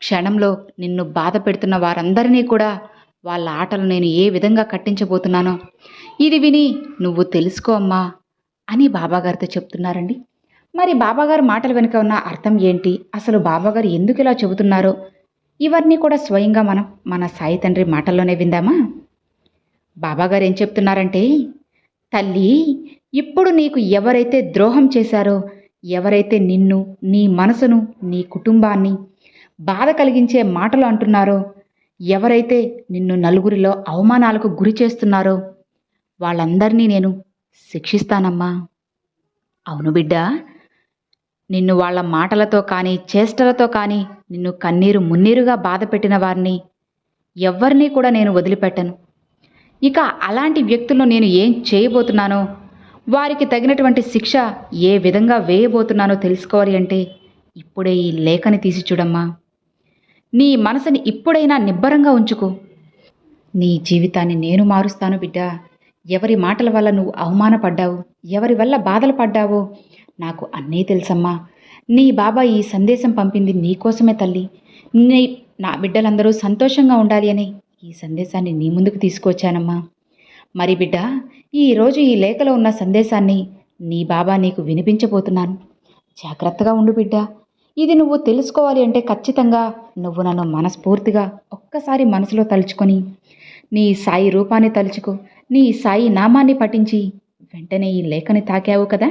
క్షణంలో నిన్ను బాధ పెడుతున్న వారందరినీ కూడా వాళ్ళ ఆటలు నేను ఏ విధంగా కట్టించబోతున్నానో ఇది విని నువ్వు తెలుసుకో అమ్మా అని బాబాగారితో చెప్తున్నారండి. మరి బాబాగారు మాటల వెనుక ఉన్న అర్థం ఏంటి? అసలు బాబాగారు ఎందుకు ఇలా చెబుతున్నారో? ఇవన్నీ కూడా స్వయంగా మనం మన సాయి తండ్రి మాటల్లోనే విందామా? బాబాగారు ఏం చెప్తున్నారంటే తల్లి ఇప్పుడు నీకు ఎవరైతే ద్రోహం చేశారో ఎవరైతే నిన్ను నీ మనసును నీ కుటుంబాన్ని బాధ కలిగించే మాటలు అంటున్నారో? ఎవరైతే నిన్ను నలుగురిలో అవమానాలకు గురి చేస్తున్నారో? వాళ్ళందరినీ నేను శిక్షిస్తానమ్మా. అవును బిడ్డ నిన్ను వాళ్ళ మాటలతో కానీ చేష్టలతో కానీ నిన్ను కన్నీరు మున్నీరుగా బాధ పెట్టిన వారిని ఎవరినీ కూడా నేను వదిలిపెట్టను. ఇక అలాంటి వ్యక్తులను నేను ఏం చేయబోతున్నానో? వారికి తగినటువంటి శిక్ష ఏ విధంగా వేయబోతున్నానో తెలుసుకోవాలి అంటే ఇప్పుడే ఈ లేఖని తీసి చూడమ్మా. నీ మనసుని ఇప్పుడైనా నిబ్బరంగా ఉంచుకో. నీ జీవితాన్ని నేను మారుస్తాను బిడ్డ. ఎవరి మాటల వల్ల నువ్వు అవమానపడ్డావు? ఎవరి వల్ల బాధలు పడ్డావో? నాకు అన్నీ తెలుసమ్మా. నీ బాబా ఈ సందేశం పంపింది నీకోసమే తల్లి. నీ నా బిడ్డలందరూ సంతోషంగా ఉండాలి అని ఈ సందేశాన్ని నీ ముందుకు తీసుకొచ్చానమ్మా మరి బిడ్డ ఈరోజు ఈ లేఖలో ఉన్న సందేశాన్ని నీ బాబా నీకు వినిపించబోతున్నాను. జాగ్రత్తగా ఉండు బిడ్డ. ఇది నువ్వు తెలుసుకోవాలి అంటే ఖచ్చితంగా నువ్వు నన్ను మనస్ఫూర్తిగా ఒక్కసారి మనసులో తలుచుకొని నీ సాయి రూపాన్ని తలుచుకో నీ సాయి నామాన్ని పఠించి వెంటనే ఈ లేఖని తాకావు కదా?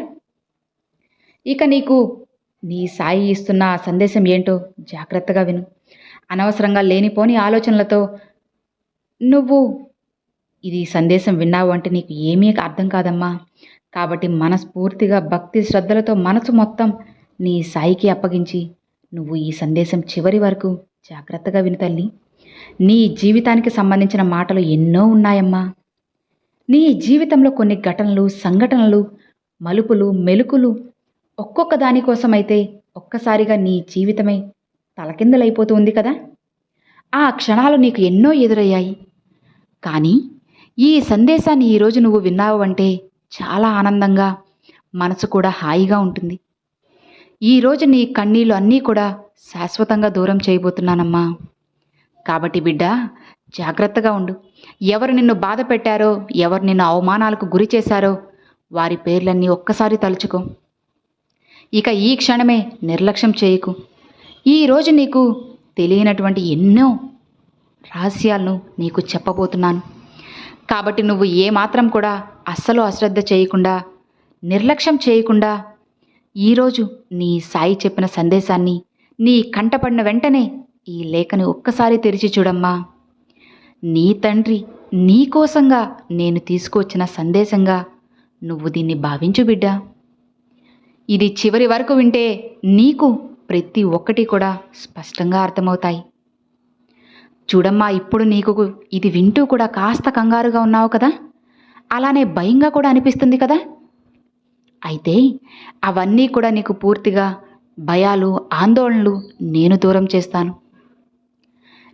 ఇక నీకు నీ సాయి ఇస్తున్న ఆ సందేశం ఏంటో జాగ్రత్తగా విను. అనవసరంగా లేనిపోని ఆలోచనలతో నువ్వు ఇది సందేశం విన్నావు అంటే నీకు ఏమీ అర్థం కాదమ్మా. కాబట్టి మనస్ఫూర్తిగా భక్తి శ్రద్ధలతో మనసు మొత్తం నీ సాయికి అప్పగించి నువ్వు ఈ సందేశం చివరి వరకు జాగ్రత్తగా విను తల్లి. నీ జీవితానికి సంబంధించిన మాటలు ఎన్నో ఉన్నాయమ్మా. నీ జీవితంలో కొన్ని ఘటనలు సంఘటనలు మలుపులు మెలుకులు ఒక్కొక్క దానికోసమైతే ఒక్కసారిగా నీ జీవితమే తలకిందలైపోతూ ఉంది కదా. ఆ క్షణాలు నీకు ఎన్నో ఎదురయ్యాయి. కానీ ఈ సందేశాన్ని ఈరోజు నువ్వు విన్నావు అంటే చాలా ఆనందంగా మనసు కూడా హాయిగా ఉంటుంది. ఈరోజు నీ కన్నీళ్ళు అన్నీ కూడా శాశ్వతంగా దూరం చేయబోతున్నానమ్మా. కాబట్టి బిడ్డ జాగ్రత్తగా ఉండు. ఎవరు నిన్ను బాధ పెట్టారో ఎవరు నిన్ను అవమానాలకు గురి చేశారో వారి పేర్లన్నీ ఒక్కసారి తలుచుకో. ఇక ఈ క్షణమే నిర్లక్ష్యం చేయకు. ఈరోజు నీకు తెలియనటువంటి ఎన్నో రహస్యాలను నీకు చెప్పబోతున్నాను. కాబట్టి నువ్వు ఏమాత్రం కూడా అస్సలు అశ్రద్ధ చేయకుండా నిర్లక్ష్యం చేయకుండా ఈరోజు నీ సాయి చెప్పిన సందేశాన్ని నీ కంటపడిన వెంటనే ఈ లేఖని ఒక్కసారి తెరిచి చూడమ్మా. నీ తండ్రి నీ కోసంగా నేను తీసుకువచ్చిన సందేశంగా నువ్వు దీన్ని భావించు బిడ్డా. ఇది చివరి వరకు వింటే నీకు ప్రతి ఒక్కటి కూడా స్పష్టంగా అర్థమవుతాయి. చూడమ్మా ఇప్పుడు నీకు ఇది వింటూ కూడా కాస్త కంగారుగా ఉన్నావు కదా? అలానే భయంగా కూడా అనిపిస్తుంది కదా? అయితే అవన్నీ కూడా నీకు పూర్తిగా భయాలు ఆందోళనలు నేను దూరం చేస్తాను.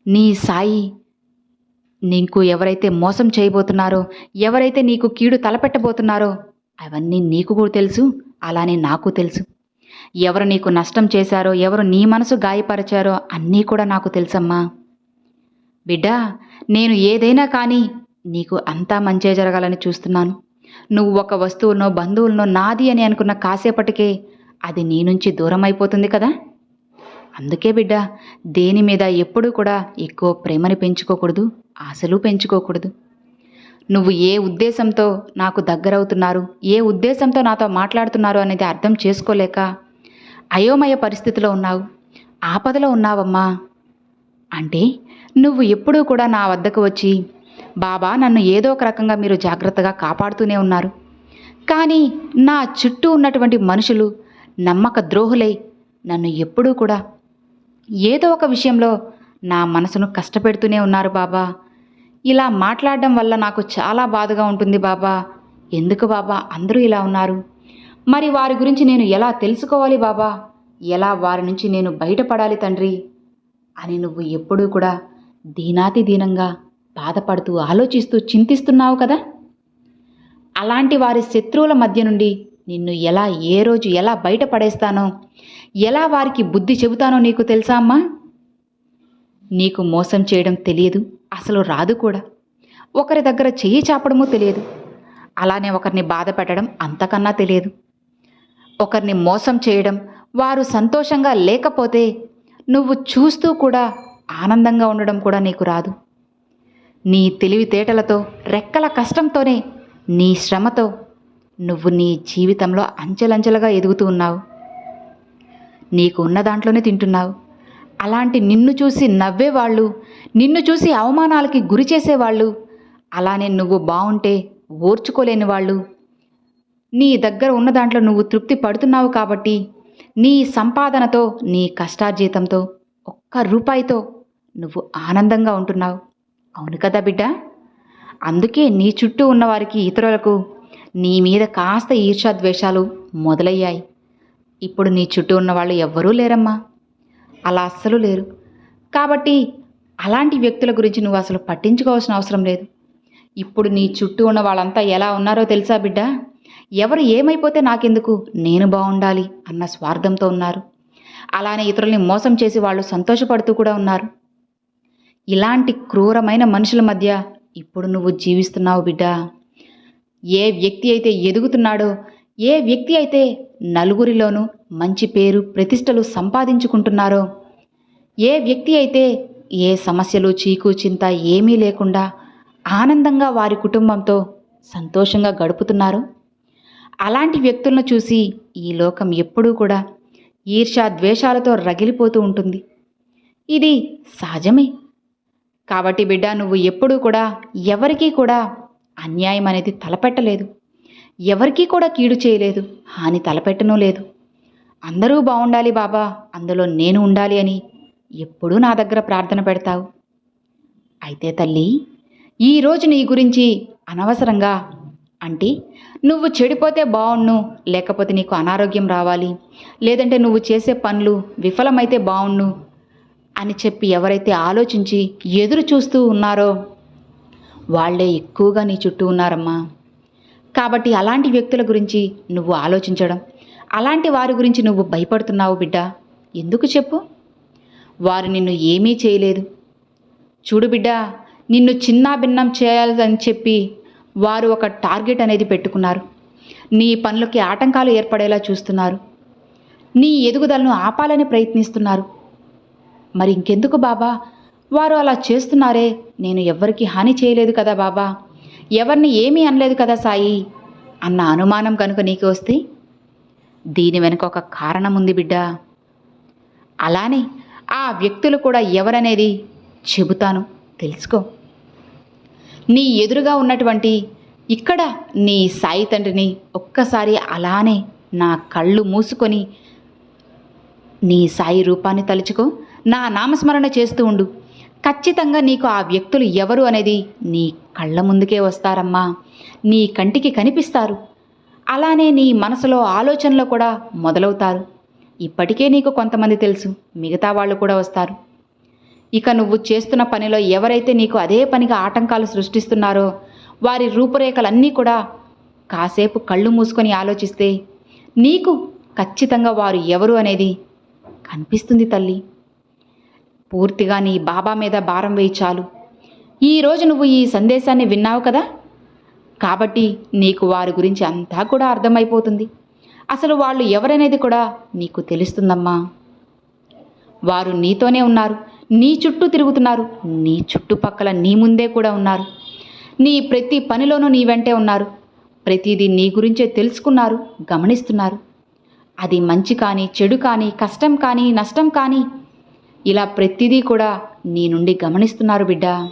నీ సాయి నీకు ఎవరైతే మోసం చేయబోతున్నారో ఎవరైతే నీకు కీడు తలపెట్టబోతున్నారో అవన్నీ నీకు కూడా తెలుసు అలానే నాకు తెలుసు. ఎవరు నీకు నష్టం చేశారో ఎవరు నీ మనసు గాయపరిచారో అన్నీ కూడా నాకు తెలుసమ్మా. బిడ్డా నేను ఏదైనా కానీ నీకు అంతా మంచే జరగాలని చూస్తున్నాను. నువ్వు ఒక వస్తువునో బంధువులనో నాది అని అనుకున్న కాసేపటికే అది నీ నుంచి దూరం అయిపోతుంది కదా? అందుకే బిడ్డ దేని మీద ఎప్పుడూ కూడా ఎక్కువ ప్రేమని పెంచుకోకూడదు ఆశలు పెంచుకోకూడదు. నువ్వు ఏ ఉద్దేశంతో నాకు దగ్గరవుతున్నారు ఏ ఉద్దేశంతో నాతో మాట్లాడుతున్నారు అనేది అర్థం చేసుకోలేక అయోమయ పరిస్థితిలో ఉన్నావు ఆపదలో ఉన్నావమ్మా. అంటే నువ్వు ఎప్పుడూ కూడా నా వద్దకు వచ్చి బాబా నన్ను ఏదో ఒక రకంగా మీరు జాగ్రత్తగా కాపాడుతూనే ఉన్నారు. కానీ నా చుట్టూ ఉన్నటువంటి మనుషులు నమ్మక ద్రోహులై నన్ను ఎప్పుడూ కూడా ఏదో ఒక విషయంలో నా మనసును కష్టపెడుతూనే ఉన్నారు బాబా. ఇలా మాట్లాడడం వల్ల నాకు చాలా బాధగా ఉంటుంది బాబా. ఎందుకు బాబా? అందరూ ఇలా ఉన్నారు. మరి వారి గురించి నేను ఎలా తెలుసుకోవాలి బాబా? ఎలా వారి నుంచి నేను బయటపడాలి తండ్రి? అని నువ్వు ఎప్పుడూ కూడా దీనాతి దీనంగా బాధపడుతూ ఆలోచిస్తూ చింతిస్తున్నావు కదా? అలాంటి వారి శత్రువుల మధ్య నుండి నిన్ను ఎలా ఏ రోజు ఎలా బయటపడేస్తానో ఎలా వారికి బుద్ధి చెబుతానో నీకు తెలుసా అమ్మా? నీకు మోసం చేయడం తెలియదు అసలు రాదు కూడా. ఒకరి దగ్గర చెయ్యి చాపడమూ తెలియదు. అలానే ఒకరిని బాధ పెట్టడం అంతకన్నా తెలియదు. ఒకరిని మోసం చేయడం వారు సంతోషంగా లేకపోతే నువ్వు చూస్తూ కూడా ఆనందంగా ఉండడం కూడా నీకు రాదు. నీ తెలివితేటలతో రెక్కల కష్టంతోనే నీ శ్రమతో నువ్వు నీ జీవితంలో అంచెలంచెలుగా ఎదుగుతూ ఉన్నావు. నీకు ఉన్న దాంట్లోనే తింటున్నావు. అలాంటి నిన్ను చూసి నవ్వేవాళ్ళు నిన్ను చూసి అవమానాలకి గురి చేసేవాళ్ళు అలానే నువ్వు బాగుంటే ఓర్చుకోలేని వాళ్ళు. నీ దగ్గర ఉన్న దాంట్లో నువ్వు తృప్తి పడుతున్నావు కాబట్టి నీ సంపాదనతో నీ కష్టార్జితంతో ఒక్క రూపాయితో నువ్వు ఆనందంగా ఉంటున్నావు. అవును కదా బిడ్డ? అందుకే నీ చుట్టూ ఉన్నవారికి ఇతరులకు నీ మీద కాస్త ఈర్షాద్వేషాలు మొదలయ్యాయి. ఇప్పుడు నీ చుట్టూ ఉన్న వాళ్ళు ఎవ్వరూ లేరమ్మా. అలా అస్సలు లేరు. కాబట్టి అలాంటి వ్యక్తుల గురించి నువ్వు అసలు పట్టించుకోవాల్సిన అవసరం లేదు. ఇప్పుడు నీ చుట్టూ ఉన్న వాళ్ళంతా ఎలా ఉన్నారో తెలుసా బిడ్డ? ఎవరు ఏమైపోతే నాకెందుకు నేను బాగుండాలి అన్న స్వార్థంతో ఉన్నారు. అలానే ఇతరుల్ని మోసం చేసి వాళ్ళు సంతోషపడుతూ కూడా ఉన్నారు. ఇలాంటి క్రూరమైన మనుషుల మధ్య ఇప్పుడు నువ్వు జీవిస్తున్నావు బిడ్డ. ఏ వ్యక్తి అయితే ఎదుగుతున్నాడో ఏ వ్యక్తి అయితే నలుగురిలోనూ మంచి పేరు ప్రతిష్టలు సంపాదించుకుంటున్నారో ఏ వ్యక్తి అయితే ఏ సమస్యలు చీకు చింత ఏమీ లేకుండా ఆనందంగా వారి కుటుంబంతో సంతోషంగా గడుపుతున్నారో? అలాంటి వ్యక్తులను చూసి ఈ లోకం ఎప్పుడూ కూడా ఈర్ష్య ద్వేషాలతో రగిలిపోతూ ఉంటుంది. ఇది సహజమే. కాబట్టి బిడ్డ నువ్వు ఎప్పుడూ కూడా ఎవరికీ కూడా అన్యాయం అనేది తలపెట్టలేదు. ఎవరికీ కూడా కీడు చేయలేదు. హాని తలపెట్టనూ లేదు. అందరూ బాగుండాలి బాబా అందులో నేను ఉండాలి అని ఎప్పుడూ నా దగ్గర ప్రార్థన పెడతావు. అయితే తల్లి ఈరోజు నీ గురించి అనవసరంగా అంటే నువ్వు చెడిపోతే బావుణ్ణు లేకపోతే నీకు అనారోగ్యం రావాలి. లేదంటే నువ్వు చేసే పనులు విఫలమైతే బావుణ్ణు అని చెప్పి ఎవరైతే ఆలోచించి ఎదురు చూస్తూ ఉన్నారో వాళ్ళే ఎక్కువగా నీ చుట్టూ ఉన్నారమ్మా. కాబట్టి అలాంటి వ్యక్తుల గురించి నువ్వు ఆలోచించడం అలాంటి వారి గురించి నువ్వు భయపడుతున్నావు బిడ్డ. ఎందుకు చెప్పు? వారు నిన్ను ఏమీ చేయలేదు. చూడు బిడ్డ నిన్ను చిన్నా భిన్నం చేయాలని చెప్పి వారు ఒక టార్గెట్ అనేది పెట్టుకున్నారు. నీ పనులకి ఆటంకాలు ఏర్పడేలా చూస్తున్నారు. నీ ఎదుగుదలను ఆపాలని ప్రయత్నిస్తున్నారు. మరి ఇంకెందుకు బాబా? వారు అలా చేస్తున్నారే నేను ఎవ్వరికీ హాని చేయలేదు కదా బాబా? ఎవరిని ఏమీ అనలేదు కదా సాయి? అన్న అనుమానం కనుక నీకు వస్తే? దీని వెనుక ఒక కారణం ఉంది బిడ్డ. అలానే ఆ వ్యక్తులు కూడా ఎవరనేది చెబుతాను తెలుసుకో. నీ ఎదురుగా ఉన్నటువంటి ఇక్కడ నీ సాయి తండ్రిని ఒక్కసారి అలానే నా కళ్ళు మూసుకొని నీ సాయి రూపాన్ని తలుచుకో. నా నామస్మరణ చేస్తూ ఉండు. ఖచ్చితంగా నీకు ఆ వ్యక్తులు ఎవరు అనేది నీ కళ్ళ ముందుకే వస్తారమ్మా. నీ కంటికి కనిపిస్తారు. అలానే నీ మనసులో ఆలోచనలో కూడా మొదలవుతారు. ఇప్పటికే నీకు కొంతమంది తెలుసు. మిగతా వాళ్ళు కూడా వస్తారు. ఇక నువ్వు చేస్తున్న పనిలో ఎవరైతే నీకు అదే పనిగా ఆటంకాలు సృష్టిస్తున్నారో వారి రూపురేఖలన్నీ కూడా కాసేపు కళ్ళు మూసుకొని ఆలోచిస్తే నీకు ఖచ్చితంగా వారు ఎవరు అనేది కనిపిస్తుంది తల్లి. పూర్తిగా నీ బాబా మీద భారం వేయి చాలు. ఈరోజు నువ్వు ఈ సందేశాన్ని విన్నావు కదా? కాబట్టి నీకు వారి గురించి అంతా కూడా అర్థమైపోతుంది. అసలు వాళ్ళు ఎవరనేది కూడా నీకు తెలుస్తుందమ్మా. వారు నీతోనే ఉన్నారు. నీ చుట్టూ తిరుగుతున్నారు. నీ చుట్టుపక్కల నీ ముందే కూడా ఉన్నారు. నీ ప్రతి పనిలోనూ నీ వెంటే ఉన్నారు. ప్రతిదీ నీ గురించే తెలుసుకున్నారు గమనిస్తున్నారు. అది మంచి కానీ చెడు కానీ కష్టం కానీ నష్టం కానీ ఇలా ప్రతిదీ కూడా నీ నుండి గమనిస్తున్నారు బిడ్డా.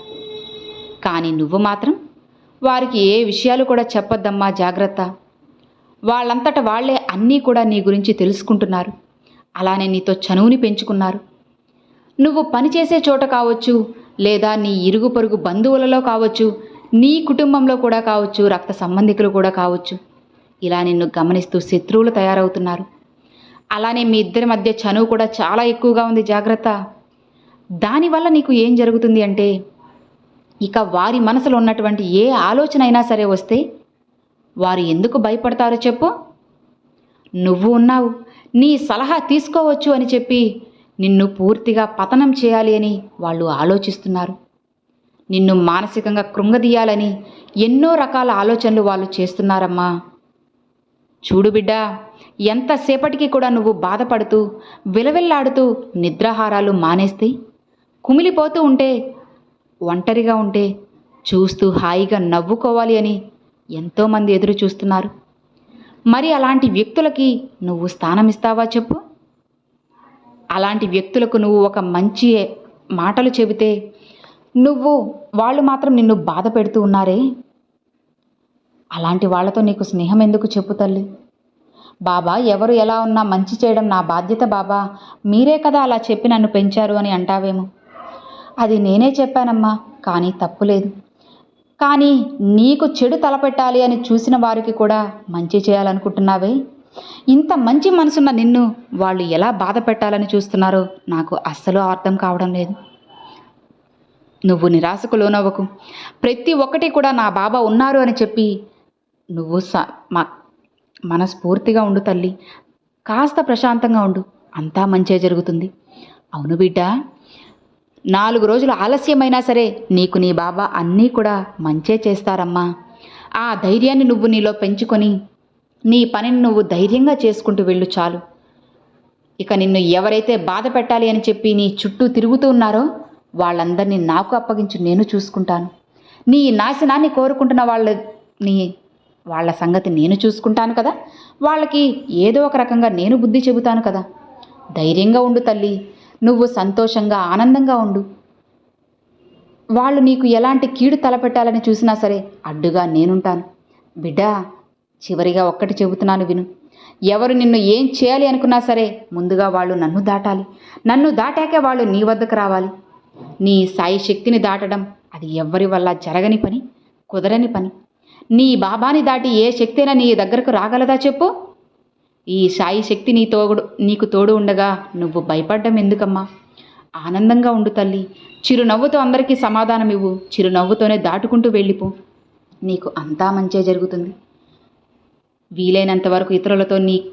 కానీ నువ్వు మాత్రం వారికి ఏ విషయాలు కూడా చెప్పొద్దమ్మా జాగ్రత్త. వాళ్ళంతట వాళ్ళే అన్నీ కూడా నీ గురించి తెలుసుకుంటున్నారు. అలానే నీతో చనువుని పెంచుకున్నారు. నువ్వు పనిచేసే చోట కావచ్చు లేదా నీ ఇరుగు పొరుగు బంధువులలో కావచ్చు నీ కుటుంబంలో కూడా కావచ్చు రక్త సంబంధికులు కూడా కావచ్చు. ఇలా నిన్ను గమనిస్తూ శత్రువులు తయారవుతున్నారు. అలానే మీ ఇద్దరి మధ్య చనువు కూడా చాలా ఎక్కువగా ఉంది జాగ్రత్త. దానివల్ల నీకు ఏం జరుగుతుంది అంటే ఇక వారి మనసులో ఉన్నటువంటి ఏ ఆలోచన అయినా సరే వస్తే వారు ఎందుకు భయపడతారో చెప్పు. నువ్వు ఉన్నావు నీ సలహా తీసుకోవచ్చు అని చెప్పి నిన్ను పూర్తిగా పతనం చేయాలి అని వాళ్ళు ఆలోచిస్తున్నారు. నిన్ను మానసికంగా కృంగదీయాలని ఎన్నో రకాల ఆలోచనలు వాళ్ళు చేస్తున్నారమ్మా. చూడు బిడ్డా ఎంతసేపటికి కూడా నువ్వు బాధపడుతూ విలవిల్లాడుతూ నిద్రాహారాలు మానేస్తే? కుమిలిపోతూ ఉంటే ఒంటరిగా ఉంటే చూస్తూ హాయిగా నవ్వుకోవాలి అని ఎంతోమంది ఎదురు చూస్తున్నారు. మరి అలాంటి వ్యక్తులకి నువ్వు స్థానం ఇస్తావా చెప్పు? అలాంటి వ్యక్తులకు నువ్వు ఒక మంచి మాటలు చెబితే నువ్వు వాళ్ళు మాత్రం నిన్ను బాధ పెడుతూ ఉన్నారే? అలాంటి వాళ్ళతో నీకు స్నేహం ఎందుకు చెప్పు తల్లి? బాబా ఎవరు ఎలా ఉన్నా మంచి చేయడం నా బాధ్యత బాబా. మీరే కదా అలా చెప్పి నన్ను పెంచారు అని అంటావేమో. అది నేనే చెప్పానమ్మా కానీ తప్పులేదు కానీ నీకు చెడు తలపెట్టాలి అని చూసిన వారికి కూడా మంచి చేయాలనుకుంటున్నావే? ఇంత మంచి మనసున్న నిన్ను వాళ్ళు ఎలా బాధ పెట్టాలని చూస్తున్నారో నాకు అస్సలు అర్థం కావడం లేదు. నువ్వు నిరాశకు లోనవ్వకు. ప్రతి ఒక్కటి కూడా నా బాబా ఉన్నారు అని చెప్పి నువ్వు స మ- మనస్ఫూర్తిగా ఉండు తల్లి. కాస్త ప్రశాంతంగా ఉండు. అంతా మంచే జరుగుతుంది. అవును బిడ్డ. నాలుగు రోజులు ఆలస్యమైనా సరే నీకు నీ బాబా అన్నీ కూడా మంచే చేస్తారమ్మా. ఆ ధైర్యాన్ని నువ్వు నీలో పెంచుకొని నీ పనిని నువ్వు ధైర్యంగా చేసుకుంటూ వెళ్ళు చాలు. ఇక నిన్ను ఎవరైతే బాధ పెట్టాలి అని చెప్పి నీ చుట్టూ తిరుగుతూ ఉన్నారో వాళ్ళందరినీ నాకు అప్పగించు నేను చూసుకుంటాను. నీ నాశనాన్ని కోరుకుంటున్న వాళ్ళ నీ వాళ్ళ సంగతి నేను చూసుకుంటాను కదా. వాళ్ళకి ఏదో ఒక రకంగా నేను బుద్ధి చెబుతాను కదా. ధైర్యంగా ఉండు తల్లి. నువ్వు సంతోషంగా ఆనందంగా ఉండు. వాళ్ళు నీకు ఎలాంటి కీడు తలపెట్టాలని చూసినా సరే అడ్డుగా నేనుంటాను. బిడ్డా చివరిగా ఒక్కటి చెబుతున్నాను విను. ఎవరు నిన్ను ఏం చేయాలి అనుకున్నా సరే ముందుగా వాళ్ళు నన్ను దాటాలి. నన్ను దాటాకే వాళ్ళు నీ వద్దకు రావాలి. నీ సాయి శక్తిని దాటడం అది ఎవ్వరి వల్ల జరగని పని కుదరని పని. నీ బాబాని దాటి ఏ శక్తి అయినా నీ దగ్గరకు రాగలదా చెప్పు? ఈ సాయి శక్తి నీ తోడు నీకు తోడు ఉండగా నువ్వు భయపడ్డం ఎందుకమ్మా? ఆనందంగా ఉండు తల్లి. చిరునవ్వుతో అందరికీ సమాధానం ఇవ్వు. చిరునవ్వుతోనే దాటుకుంటూ వెళ్ళిపో. నీకు అంతా మంచే జరుగుతుంది. వీలైనంత వరకు ఇతరులతో నీ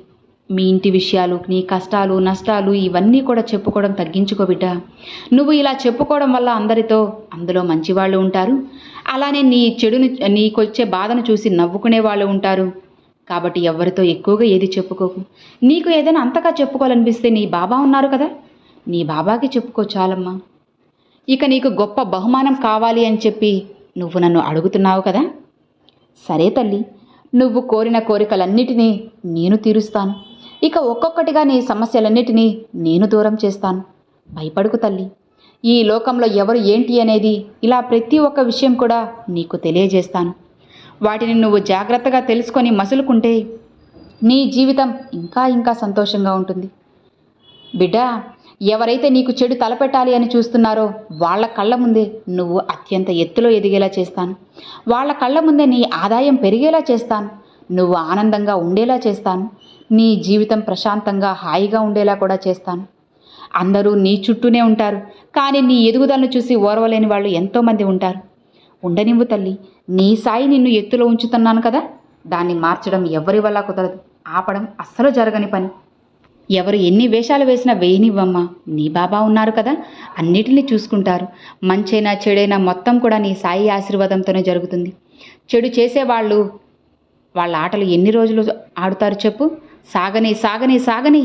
మీ ఇంటి విషయాలు నీ కష్టాలు నష్టాలు ఇవన్నీ కూడా చెప్పుకోవడం తగ్గించుకో బిడ్డ. నువ్వు ఇలా చెప్పుకోవడం వల్ల అందరితో అందులో మంచివాళ్ళు ఉంటారు. అలానే నీ చెడును నీకొచ్చే బాధను చూసి నవ్వుకునే వాళ్ళు ఉంటారు. కాబట్టి ఎవరితో ఎక్కువగా ఏది చెప్పుకోకు. నీకు ఏదైనా అంతగా చెప్పుకోవాలనిపిస్తే నీ బాబా ఉన్నారు కదా. నీ బాబాకి చెప్పుకో చాలమ్మా. ఇక నీకు గొప్ప బహుమానం కావాలి అని చెప్పి నువ్వు నన్ను అడుగుతున్నావు కదా. సరే తల్లి నువ్వు కోరిన కోరికలన్నిటినీ నేను తీరుస్తాను. ఇక ఒక్కొక్కటిగా నీ సమస్యలన్నిటినీ నేను దూరం చేస్తాను. భయపడుకు తల్లి. ఈ లోకంలో ఎవరు ఏంటి అనేది ఇలా ప్రతి ఒక్క విషయం కూడా నీకు తెలియజేస్తాను. వాటిని నువ్వు జాగ్రత్తగా తెలుసుకొని మసులుకుంటే నీ జీవితం ఇంకా ఇంకా సంతోషంగా ఉంటుంది. బిడ్డ ఎవరైతే నీకు చెడు తలపెట్టాలి అని చూస్తున్నారో వాళ్ళ కళ్ళ ముందే నువ్వు అత్యంత ఎత్తులో ఎదిగేలా చేస్తాను. వాళ్ళ కళ్ళ ముందే నీ ఆదాయం పెరిగేలా చేస్తాను. నువ్వు ఆనందంగా ఉండేలా చేస్తాను. నీ జీవితం ప్రశాంతంగా హాయిగా ఉండేలా కూడా చేస్తాను. అందరూ నీ చుట్టూనే ఉంటారు. కానీ నీ ఎదుగుదలను చూసి ఓర్వలేని వాళ్ళు ఎంతోమంది ఉంటారు. ఉండనివ్వు తల్లి. నీ సాయి నిన్ను ఎత్తులో ఉంచుతున్నాను కదా? దాన్ని మార్చడం ఎవరి వల్ల కుదరదు. ఆపడం అస్సలు జరగని పని. ఎవరు ఎన్ని వేషాలు వేసినా వేయనివ్వమ్మా. నీ బాబా ఉన్నారు కదా? అన్నిటినీ చూసుకుంటారు. మంచైనా చెడైనా మొత్తం కూడా నీ సాయి ఆశీర్వాదంతోనే జరుగుతుంది. చెడు చేసేవాళ్ళు వాళ్ళ ఆటలు ఎన్ని రోజులు ఆడుతారు చెప్పు? సాగని సాగని సాగని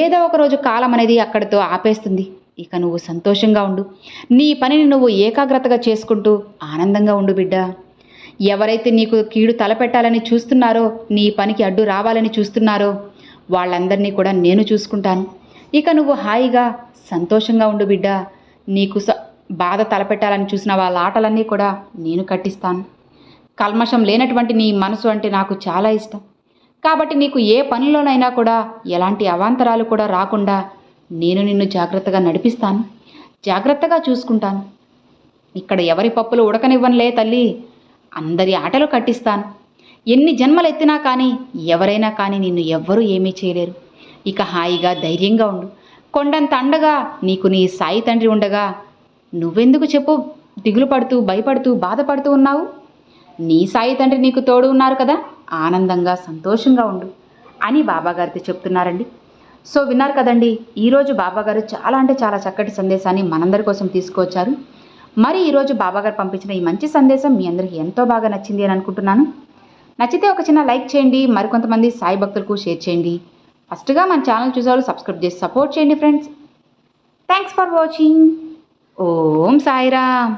ఏదో ఒక రోజు కాలం అనేది అక్కడితో ఆపేస్తుంది. ఇక నువ్వు సంతోషంగా ఉండు. నీ పనిని నువ్వు ఏకాగ్రతగా చేసుకుంటూ ఆనందంగా ఉండు బిడ్డ. ఎవరైతే నీకు కీడు తలపెట్టాలని చూస్తున్నారో నీ పనికి అడ్డు రావాలని చూస్తున్నారో వాళ్ళందరినీ కూడా నేను చూసుకుంటాను. ఇక నువ్వు హాయిగా సంతోషంగా ఉండు బిడ్డ. నీకు స బాధ తలపెట్టాలని చూసిన వాళ్ళ ఆటలన్నీ కూడా నేను కట్టిస్తాను. కల్మషం లేనటువంటి నీ మనసు అంటే నాకు చాలా ఇష్టం. కాబట్టి నీకు ఏ పనిలోనైనా కూడా ఎలాంటి అవాంతరాలు కూడా రాకుండా నేను నిన్ను జాగ్రత్తగా నడిపిస్తాను. జాగ్రత్తగా చూసుకుంటాను. ఇక్కడ ఎవరి పప్పులు ఉడకనివ్వనులే తల్లి. అందరి ఆటలు కట్టిస్తాను. ఎన్ని జన్మలు ఎత్తినా కానీ ఎవరైనా కానీ నిన్ను ఎవ్వరూ ఏమీ చేయలేరు. ఇక హాయిగా ధైర్యంగా ఉండు. కొండంత అండగా నీకు నీ సాయి తండ్రి ఉండగా నువ్వెందుకు చెప్పు? దిగులు పడుతూ భయపడుతూ బాధపడుతూ ఉన్నావు? నీ సాయి తండ్రి నీకు తోడు ఉన్నారు కదా ఆనందంగా సంతోషంగా ఉండు అని బాబాగారితో చెప్తున్నారండి. సో విన్నారు కదండి ఈరోజు బాబాగారు చాలా అంటే చాలా చక్కటి సందేశాన్ని మనందరి కోసం తీసుకువచ్చారు. మరి ఈరోజు బాబాగారు పంపించిన ఈ మంచి సందేశం మీ అందరికీ ఎంతో బాగా నచ్చింది అని అనుకుంటున్నాను. నచ్చితే ఒక చిన్న లైక్ చేయండి మరికొంతమంది సాయి భక్తులకు షేర్ చేయండి. ఫస్ట్గా మన ఛానల్ చూసేవాళ్ళు సబ్స్క్రైబ్ చేసి సపోర్ట్ చేయండి friends. Thanks for watching. Om Sairam.